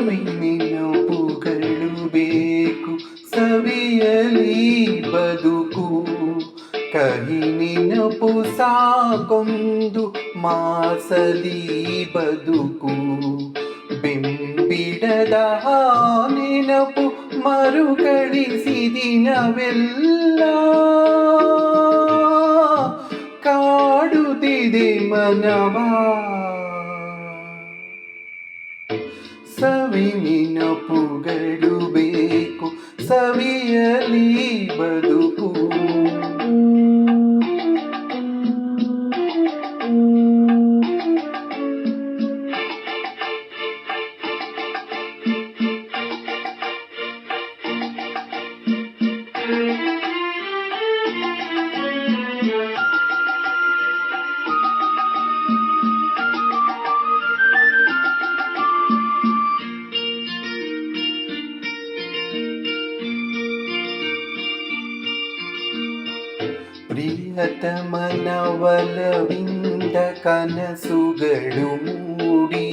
ಸವಿ ನೆನಪುಗಳು ಬೇಕು ಸವಿಯಲಿ ಬದುಕು. ಕಹಿ ನೆನಪು ಸಾಕೊಂದು ಮಾಸಲಿ ಬದುಕು. ಬಿಂಬಿಡದ ನೆನಪು ಮರುಕಳಿಸಿ ದಿನವೆಲ್ಲ ಕಾಡುತ್ತಿದೆ ಮನವಾ ಸವಿ ನೆನಪುಗಳು ಪ್ರಿಯತಮನವಲವಿಂದ ಕನಸುಗಳು ಮೂಡಿ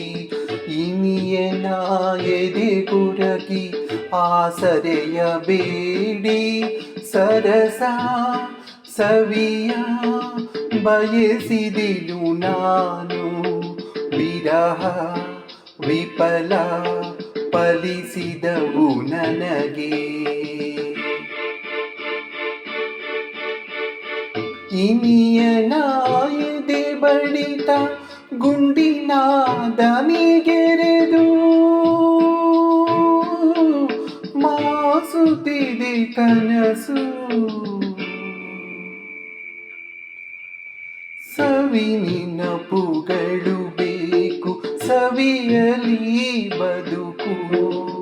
ಇನಿಯನ ನಾಯದೆ ಗುರಗಿ, ಆಸರೆಯ ಬೇಡಿ, ಸರಸ ಸವಿಯ ಬಯಸಿದಿಲು ನಾನು, ವಿರಹ ವಿಫಲ ಫಲಿಸಿದವು ನನಗೆ. ಇನಿಯನಾಯದೆ ಬಡಿತ ಗುಂಡಿನ ದನಿಗೆರೆದು ಮಾಸುತ್ತಿದೆ ಕನಸು. ಸವಿನಿನ ಪುಗಳು ಬೇಕು ಸವಿಯಲಿ ಬದುಕು.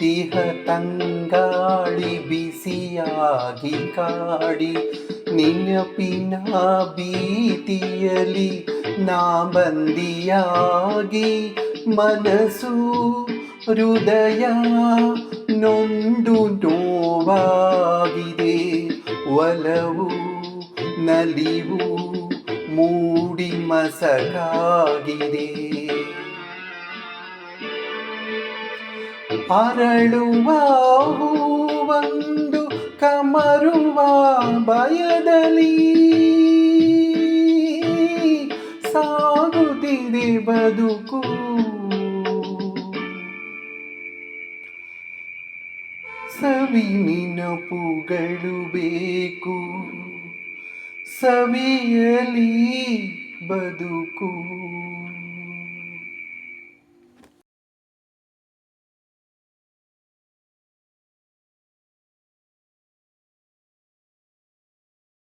ಬೀಸುತಿಹ ತಂಗಾಳಿ ಬಿಸಿಯಾಗಿ ಕಾಡಿ ನೆನಪಿನ ಭೀತಿಯಲಿ ನಾ ಬಂದಿಯಾಗಿ ಮನಸ್ಸು ಹೃದಯ ನೊಂದು ನೋವಾಗಿದೆ. ಒಲವು ನಲಿವು ಮೂಡಿ ಮಸಕಾಗಿದೆ. ಅರಳುವ ಹೂವಂದು ಕಮರುವ ಭಯದಲ್ಲಿ ಸಾಗುತ್ತಿದೆ ಬದುಕು. ಸವಿ ನೆನಪುಗಳು ಬೇಕು ಸವಿಯಲಿ ಬದುಕು.